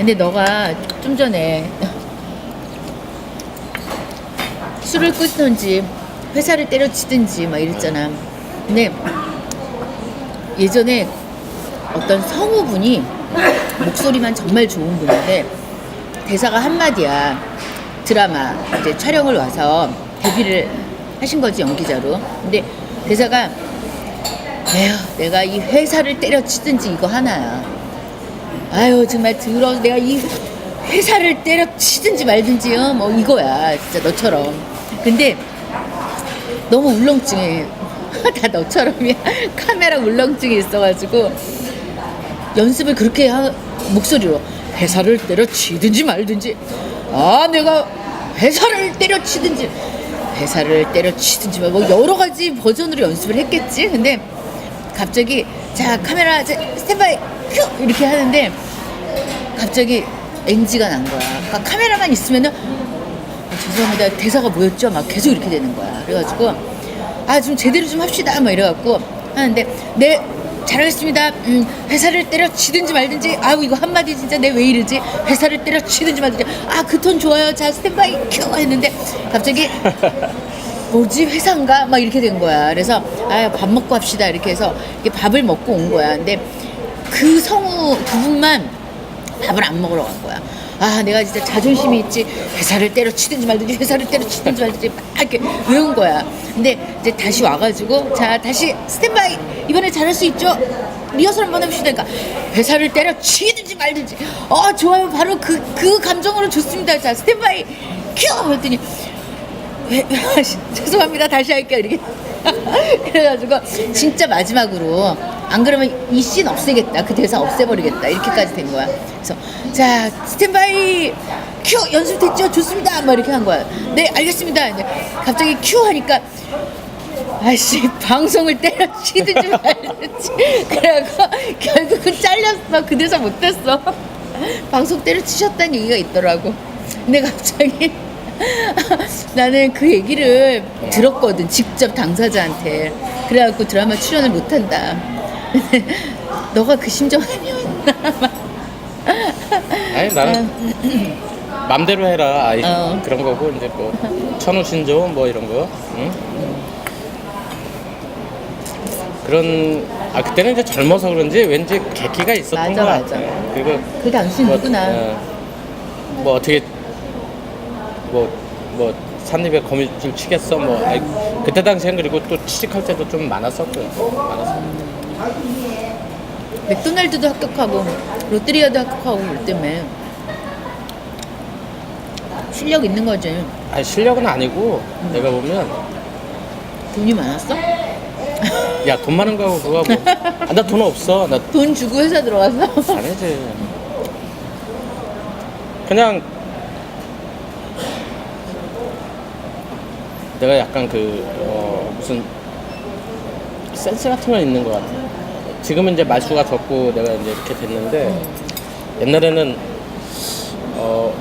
근데 너가 좀 전에 술을 끊든지 회사를 때려치든지 막 이랬잖아. 근데 예전에 어떤 성우분이 목소리만 정말 좋은 분인데 대사가 한마디야. 드라마 이제 촬영을 와서 데뷔를 하신 거지 연기자로. 근데 대사가 에휴 내가 이 회사를 때려치든지 이거 하나야. 아유 정말 더러워 내가 이 회사를 때려치든지 말든지요 뭐 이거야 진짜 너처럼. 근데 너무 울렁증해. 다 너처럼이야. 카메라 울렁증이 있어가지고 연습을 그렇게 하, 목소리로 회사를 때려치든지 말든지 아 내가 회사를 때려치든지 회사를 때려치든지 뭐 여러 가지 버전으로 연습을 했겠지 근데 갑자기 자 카메라 자, 스탠바이 큐! 이렇게 하는데 갑자기 NG가 난 거야. 그러니까 카메라만 있으면은 아, 죄송합니다. 대사가 뭐였죠? 막 계속 이렇게 되는 거야. 그래가지고 아 좀 제대로 좀 합시다. 막 이래갖고 하는데 네 잘하겠습니다. 음, 회사를 때려치든지 말든지 아우 이거 한마디 진짜 내 왜 이러지? 회사를 때려치든지 말든지 아 그 톤 좋아요. 자 스탠바이 큐! 했는데 갑자기 뭐지 회사인가 막 이렇게 된 거야 그래서 아 밥 먹고 합시다 이렇게 해서 밥을 먹고 온 거야 근데 그 성우 두 분만 밥을 안 먹으러 간 거야. 아, 내가 진짜 자존심이 있지. 회사를 때려치든지 말든지, 회사를 때려치든지 말든지, 막 이렇게 외운 거야. 근데 이제 다시 와가지고, 자, 다시 스탠바이. 이번에 잘할 수 있죠? 리허설 한번 해봅시다. 그러니까, 회사를 때려치든지 말든지. 어, 좋아요. 바로 그, 그 감정으로 좋습니다. 자, 스탠바이. 큐! 했더니, 왜, 죄송합니다. 다시 할게요. 이렇게. 그래가지고 진짜 마지막으로 안 그러면 이 씬 없애겠다. 그 대사 없애버리겠다. 이렇게까지 된 거야. 그래서 자 스탠바이 큐 연습됐죠? 좋습니다. 막 이렇게 한 거야. 네 알겠습니다. 갑자기 큐 하니까 아씨 방송을 때려치든지 말든지 그래갖고 결국은 잘렸어. 그 대사 못했어. 방송 때려치셨다는 얘기가 있더라고. 근데 갑자기 나는 그 얘기를 들었거든 직접 당사자한테. 그래갖고 드라마 출연을 못한다. 너가 그 심정 아니었나? 아니 나는 맘대로 해라. 아이 어. 그런 거고 이제 뭐 천우 신조 뭐 이런 거. 응? 그런 아 그때는 이제 젊어서 그런지 왠지 객기가 있었던 맞아, 거 맞아. 같아. 그리고 그 당신 뭐, 누구나. 어, 뭐 어떻게 뭐 뭐 산입에 거미줄 치겠어 뭐. 아이, 그때 당시엔 그리고 또 취직할 때도 좀 많았었고요. 많았어 맥도날드도 합격하고 롯데리아도 합격하고 그 때문에 실력 있는 거지. 아니 실력은 아니고 내가 보면 돈이 많았어? 야 돈 많은 거하고 그거 뭐나 돈 없어. 나 돈 주고 회사 들어갔어? 아니지. 그냥 내가 약간 그 어, 무슨 센스 같은 건 있는 것 같아. 지금은 이제 말수가 적고 내가 이제 이렇게 됐는데 옛날에는 어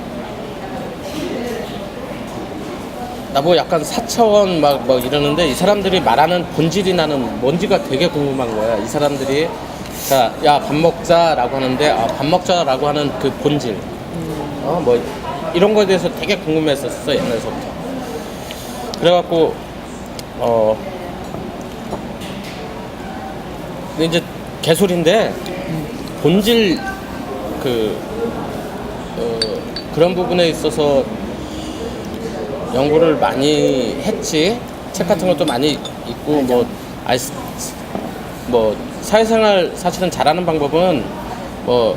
나뭐 약간 사차원 막, 막 이러는데 이 사람들이 말하는 본질이 나는 뭔지가 되게 궁금한 거야. 이 사람들이 자, 야, 밥 먹자라고 하는데 아, 밥 먹자라고 하는 그 본질. 어, 뭐 이런 거에 대해서 되게 궁금했었어, 옛날서부터. 그래갖고 어 근데 이제 개소리인데 본질 그 어, 그런 부분에 있어서 연구를 많이 했지. 책 같은 것도 많이 있고 뭐 아이스 뭐 사회생활 사실은 잘하는 방법은 뭐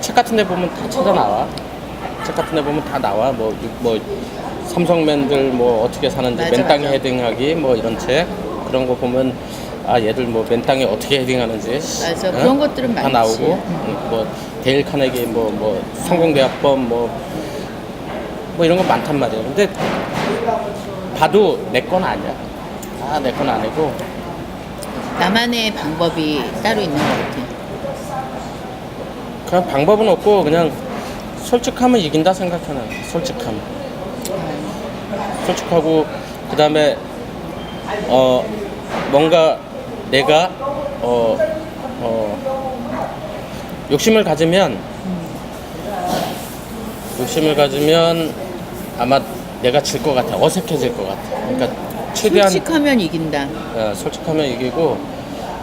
책 같은 데 보면 다 찾아 나와. 책 같은 데 보면 다 나와. 뭐뭐 삼성맨들 뭐 어떻게 사는지 맞아, 맨 땅에 맞아. 헤딩하기 뭐 이런 책 그런 거 보면 아 얘들 뭐 맨 땅에 어떻게 헤딩하는지 맞아, 그런 것들은 다 많지. 나오고 음, 뭐 데일 카네기 뭐뭐 성공대학법 뭐 뭐 이런 거 많단 말이에요. 근데 봐도 내 건 아니야. 아, 내 건 아니고 나만의 방법이 따로 있는 것 같아 그냥 방법은 없고 그냥 솔직하면 이긴다 생각해 나. 솔직함. 솔직하고 그 다음에 어 뭔가 내가 어 어, 욕심을 가지면 욕심을 가지면 아마 내가 질 것 같아. 어색해질 것 같아. 그러니까 최대한 솔직하면 이긴다. 어, 솔직하면 이기고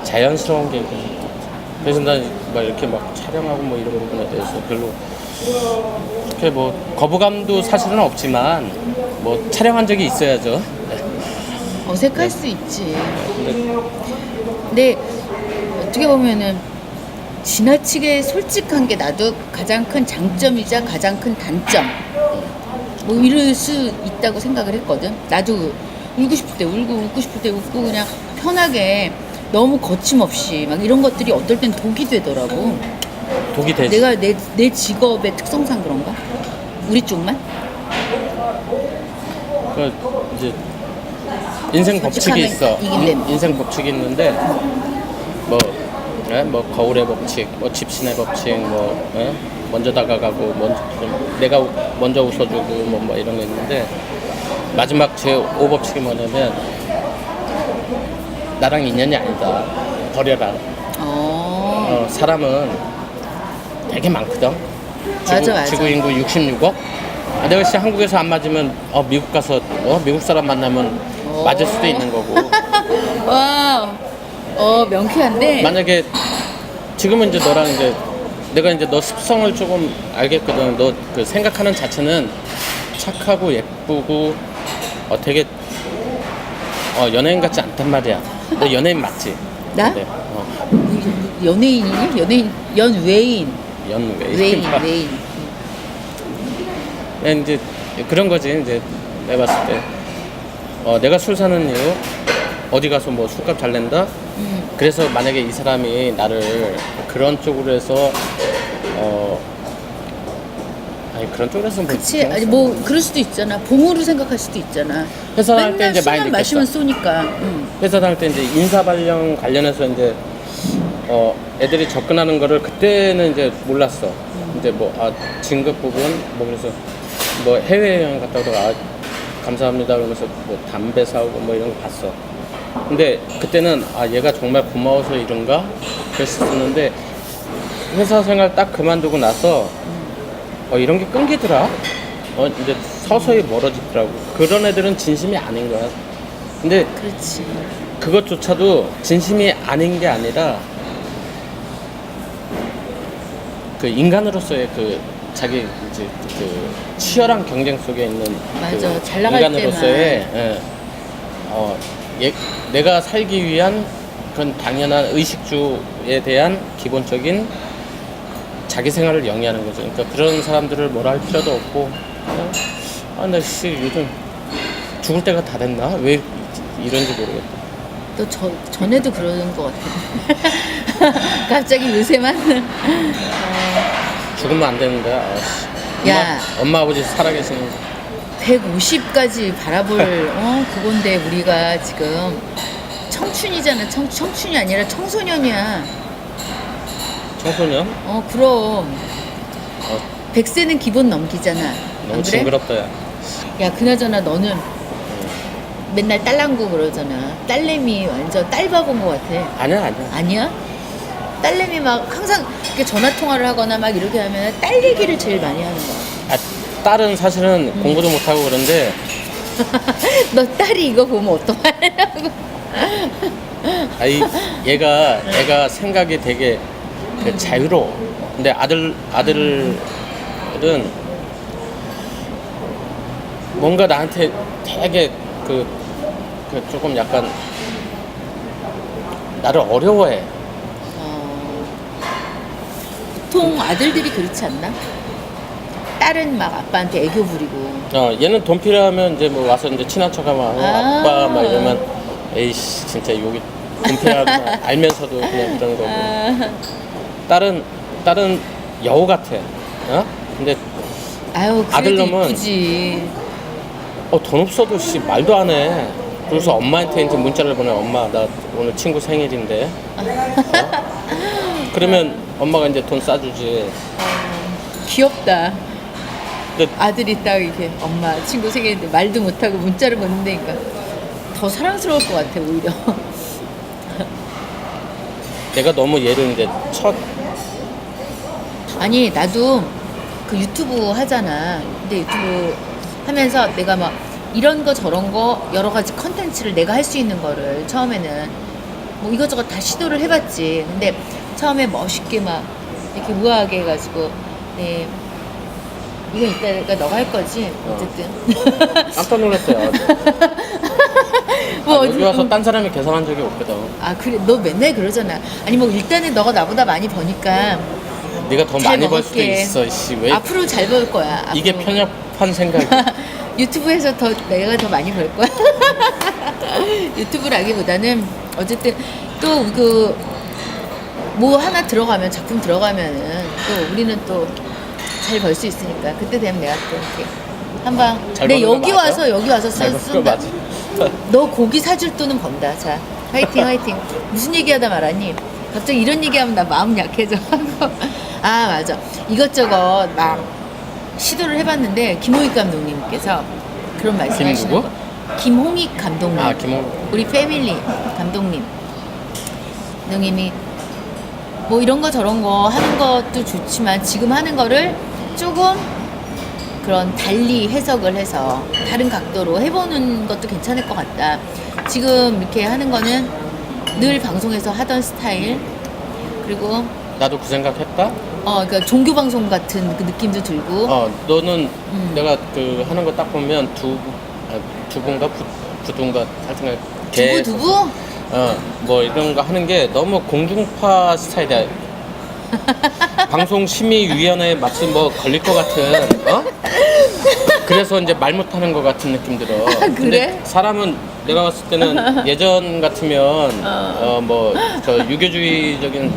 자연스러운 게 이기는 것 같아. 그래서 난 막 이렇게 막 촬영하고 뭐 이런 부분에 대해서 별로 그렇게 뭐 거부감도 사실은 없지만 뭐 촬영한 적이 있어야죠. 네. 어색할 수 있지. 근데 근데 어떻게 보면은 지나치게 솔직한 게 나도 가장 큰 장점이자 가장 큰 단점. 뭐 이럴 수 있다고 생각을 했거든. 나도 울고 싶을 때 울고 웃고 싶을 때 웃고 그냥 편하게 너무 거침없이 막 이런 것들이 어떨 땐 독이 되더라고. 독이 되지. 내가 내, 내 직업의 특성상 그런가? 우리 쪽만? 그 이제 인생 법칙이 있어. 이긴대. 인, 인생 법칙이 있는데 뭐, 예? 뭐 거울의 법칙, 뭐 집신의 법칙, 뭐 예? 먼저 다가가고 먼저 좀 내가 우- 먼저 웃어주고 뭐, 뭐 이런 게 있는데 마지막 제 5법칙이 뭐냐면 나랑 인연이 아니다. 버려라. 어. 어, 사람은 되게 많거든. 지구, 맞아, 맞아. 지구 인구 66억. 아, 내가 진짜 한국에서 안 맞으면 어, 미국 가서 어, 미국 사람 만나면 어. 맞을 수도 있는 거고. 와. 어, 명쾌한데. 만약에 지금은 이제 너랑 이제 내가 이제 너 습성을 조금 알겠거든. 너 그 생각하는 자체는 착하고 예쁘고 어, 되게 어, 연예인 같지 않단 말이야. 너 연예인 맞지? 나? 네. 어, 연예인이니? 연예인, 연외인. 연예인. 외인, 외인. 그냥 이제 그런 거지 이제 내가 봤을 때 어, 내가 술 사는 이유 어디 가서 뭐 술값 잘 낸다 음. 그래서 만약에 이 사람이 나를 그런 쪽으로 해서 어 아니 그런 쪽으로 해서 뭐 그치. 아니, 뭐, 그럴 수도 있잖아. 봉으로 생각할 수도 있잖아. 회사 할때 맨날 이제 많이 술만 느꼈어 마시면 쏘니까. 음. 회사 다닐 때 이제 인사 발령 관련해서 이제 어 애들이 접근하는 거를 그때는 이제 몰랐어. 이제 뭐 아 진급 부분 뭐 그래서 뭐 해외 여행 갔다 오다가 아, 감사합니다 그러면서 뭐 담배 사오고 뭐 이런 거 봤어. 근데 그때는 아 얘가 정말 고마워서 이런가 그랬었는데 회사 생활 딱 그만두고 나서 어 이런 게 끊기더라. 어 이제 서서히 멀어지더라고. 그런 애들은 진심이 아닌 거야. 근데 그렇지. 그것조차도 진심이 아닌 게 아니라 그 인간으로서의 그 자기 이제 그 치열한 경쟁 속에 있는 맞아. 그 잘 나갈 인간으로서의 예, 어, 예, 내가 살기 위한 그런 당연한 의식주에 대한 기본적인 자기 생활을 영위하는 거죠. 그러니까 그런 사람들을 뭐라 할 필요도 없고 그냥 아 나 씨 요즘 죽을 때가 다 됐나 왜 이런지 모르겠다. 또 저, 전에도 그러는 것 같아. 갑자기 요새만. 죽으면 안 되는데. 아, 씨. 야. 엄마, 엄마 아버지 살아계시는 150까지 바라볼 어 그건데 우리가 지금 청춘이잖아 청, 청춘이 아니라 청소년이야 청소년 어 그럼 어, 100세는 기본 넘기잖아 너무 안 그래? 징그럽다. 야. 야 그나저나 너는 맨날 딸랑구 그러잖아 딸내미 완전 딸 바본 것 같아 아니야 아니야. 아니야? 딸내미 막 항상 이렇게 전화 통화를 하거나 막 이렇게 하면 딸 얘기를 제일 많이 하는 거야 아, 딸은 사실은 음. 공부도 못하고 그런데 너 딸이 이거 보면 어떡하냐고 아 이 얘가 얘가 생각이 되게 그 자유로워. 근데 아들 아들은 뭔가 나한테 되게 그, 그 조금 약간 나를 어려워해. 어, 보통 아들들이 그렇지 않나? 딸은 막 아빠한테 애교 부리고. 어, 얘는 돈 필요하면 이제 뭐 와서 이제 친한 척하면 어, 아. 아 빠 막 이러면 에이씨 진짜 여기 돈 필요하구나 알면서도 그냥 그런 거고. 아, 딸은 딸은 여우 같아. 어? 근데 아유 아들 그래도 놈은- 이쁘지. 어, 돈 없어도 씨 말도 안 해. 그래서 엄마한테 이제 문자를 보내. 엄마 나 오늘 친구 생일인데. 어? 그러면 엄마가 이제 돈 싸주지 귀엽다 근데 아들이 딱 이렇게 엄마 친구 생일인데 말도 못하고 문자를 보낸다니까 더 사랑스러울 것 같아 오히려 내가 너무 얘를 이제 첫 아니 나도 그 유튜브 하잖아. 근데 유튜브 하면서 내가 막 이런 거 저런 거 여러 가지 컨텐츠를 내가 할 수 있는 거를 처음에는 뭐 이것저것 다 시도를 해봤지. 근데 처음에 멋있게 막 이렇게 우아하게 해가지고 네 이건 이따가 너가 할 거지 어쨌든 깜짝 놀랐어요. 뭐 아, 여기 와서 음. 딴 사람이 계산한 적이 없거든. 아 그래 너 맨날 그러잖아. 아니 뭐 일단은 너가 나보다 많이 버니까 네가 더 잘 많이 벌 수도 먹을게. 있어. 씨, 왜 앞으로 잘 벌 거야. 이게 앞으로. 편협한 생각이? 유튜브에서 더 내가 더 많이 벌 거야. 유튜브라기보다는 어쨌든 또 그 뭐 하나 들어가면 작품 들어가면은 또 우리는 또 잘 벌 수 있으니까 그때 되면 내가 또 이렇게 한방 잘 버는 여기 맞아? 와서 여기 와서 잘거 쓴다. 맞아. 너 고기 사줄 돈은 번다. 자, 화이팅, 화이팅. 무슨 얘기하다 말하니? 갑자기 이런 얘기하면 나 마음 약해져. 아, 맞아. 이것저것 막 시도를 해봤는데, 김호익 감독님께서 그런 말씀 김 하시는 누구? 거. 김홍익 감독님. 아, 김홍. 우리 패밀리 감독님. 감독님이 뭐 이런 거 저런 거 하는 것도 좋지만 지금 하는 거를 조금 그런 달리 해석을 해서 다른 각도로 해보는 것도 괜찮을 것 같다. 지금 이렇게 하는 거는 늘 방송에서 하던 스타일 그리고 나도 그 생각했다. 어 그러니까 종교 방송 같은 그 느낌도 들고 어, 너는 음. 내가 그 하는 거 딱 보면 두 아, 두부인가 부, 부두인가 하여튼 두부 두부 어, 뭐 이런 거 하는 게 너무 공중파 스타일이야. 방송 심의위원회에 마치 뭐 걸릴 것 같은, 어? 그래서 이제 말 못하는 것 같은 느낌 들어. 그래? 근데 사람은 내가 봤을 때는 예전 같으면 어 뭐 저 유교주의적인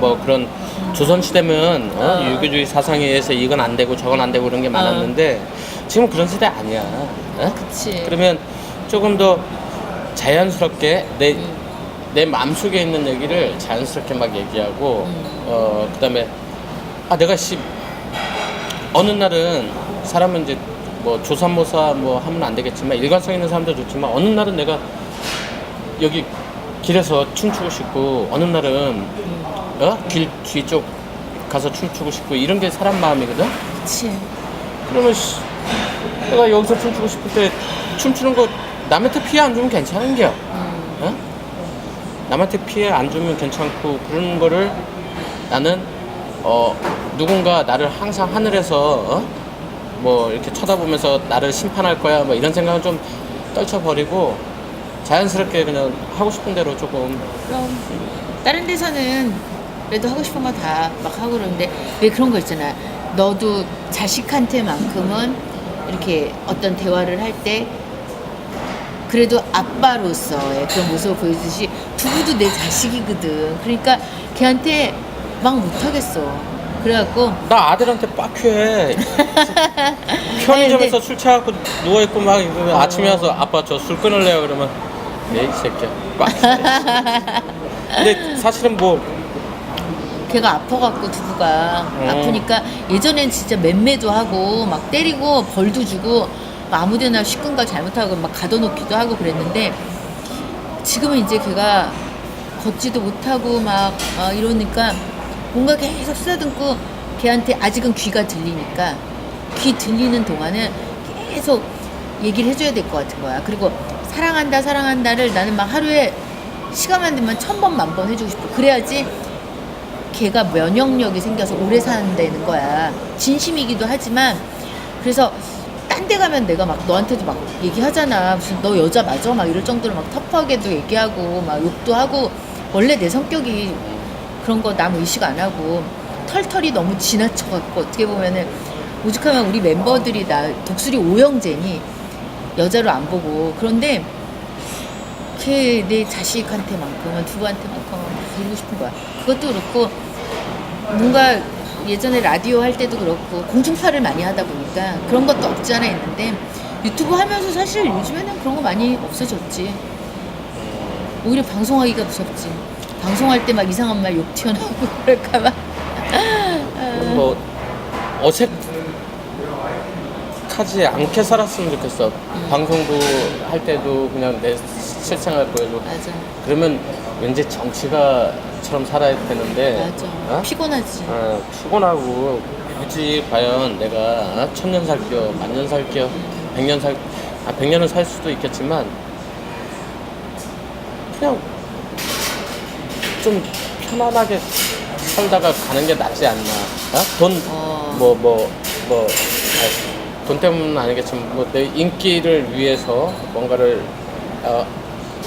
뭐 그런 조선 시대면 어? 어. 유교주의 사상에 의해서 이건 안 되고 저건 안 되고 그런 게 많았는데 지금 그런 시대 아니야. 어? 그치 그러면 조금 더 자연스럽게 내, 내 마음속에 있는 얘기를 자연스럽게 막 얘기하고 어 그 다음에 아 내가 씨 어느 날은 사람은 이제 뭐 조삼모사 뭐 하면 안 되겠지만 일관성 있는 사람도 좋지만 어느 날은 내가 여기 길에서 춤추고 싶고 어느 날은 어 길 뒤쪽 가서 춤추고 싶고 이런 게 사람 마음이거든. 그치. 그러면 씨, 내가 여기서 춤추고 싶을 때 춤추는 거 남한테 피해 안 주면 괜찮은 게요. 음. 어? 남한테 피해 안 주면 괜찮고 그런 거를 나는 어 누군가 나를 항상 하늘에서 어? 뭐 이렇게 쳐다보면서 나를 심판할 거야 뭐 이런 생각은 좀 떨쳐버리고 자연스럽게 그냥 하고 싶은 대로 조금 그럼 다른 데서는 그래도 하고 싶은 거 다 막 하고 그러는데 왜 그런 거 있잖아. 너도 자식한테만큼은 이렇게 어떤 대화를 할 때 그래도 아빠로서의 그런 모습을 보여주듯이 두부도 내 자식이거든. 그러니까 걔한테 막 못하겠어. 그래갖고 나 아들한테 빡해 편의점에서 술 취해갖고 누워있고 막 이러면 아침에 와서 아빠 저 술 끊을래요 그러면 네이 새끼야 빡해 근데 사실은 뭐 걔가 아파갖고 두부가 음. 아프니까 예전엔 진짜 맴매도 하고 막 때리고 벌도 주고 막 아무데나 시큰가 잘못하고 막 가둬놓기도 하고 그랬는데 지금은 이제 걔가 걷지도 못하고 막 어, 이러니까 뭔가 계속 쓰다듬고 걔한테 아직은 귀가 들리니까 귀 들리는 동안은 계속 얘기를 해줘야 될 것 같은 거야. 그리고 사랑한다 사랑한다를 나는 막 하루에 시간만 되면 천 번 만 번 해주고 싶어. 그래야지 걔가 면역력이 생겨서 오래 산다는 거야. 진심이기도 하지만 그래서 딴데 가면 내가 막 너한테도 막 얘기하잖아. 무슨 너 여자 맞아? 막 이럴 정도로 막 터프하게도 얘기하고 막 욕도 하고 원래 내 성격이 그런 거 남 의식 안 하고 털털이 너무 지나쳐갖고 어떻게 보면은 오죽하면 우리 멤버들이 나 독수리 오영재니 여자로 안 보고 그런데 걔 내 자식한테만큼은 두부한테만큼은 부르고 싶은 거야. 그것도 그렇고 뭔가 예전에 라디오 할 때도 그렇고 공중파를 많이 하다 보니까 그런 것도 없지 않아 있는데 유튜브 하면서 사실 요즘에는 그런 거 많이 없어졌지. 오히려 방송하기가 무섭지. 방송할 때 막 이상한 말 욕 튀어나오고 그럴까봐. 뭐 어색하지 않게 살았으면 좋겠어 방송도 할 때도 그냥 내 실생활 보여주고 맞아, 그러면 왠지 정치가 처럼 살아야 되는데 맞아. 어? 피곤하지. 어, 피곤하고 굳이 과연 내가 천년 살게요, 만년 살게요, 백년 살, 아 백년은 살 수도 있겠지만 그냥 좀 편안하게 살다가 가는 게 낫지 않나? 어? 돈, 어. 뭐, 뭐, 뭐, 아, 돈 때문은 아니겠지만, 뭐, 내 인기를 위해서 뭔가를, 어,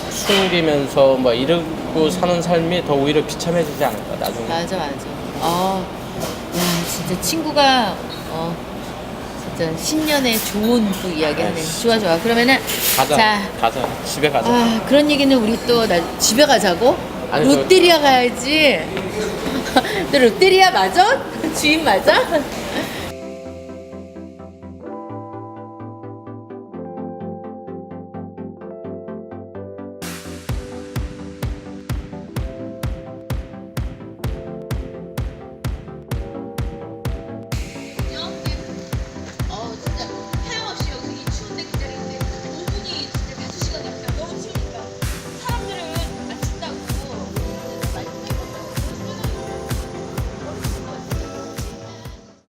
숨기면서 뭐 이 러고 사는 삶이 더 오히려 비참해지지 않을까, 나중에. 맞아 맞아. 어, 야 진짜 친구가 어 진짜 신년에 좋은 또 이야기하네. 네. 좋아 좋아. 그러면은 가자, 자, 가자, 집에 가자. 아 그런 얘기는 우리 또 나 집에 가자고? 아니, 저- 롯데리아 가야지. 너 롯데리아 맞아? 주인 맞아?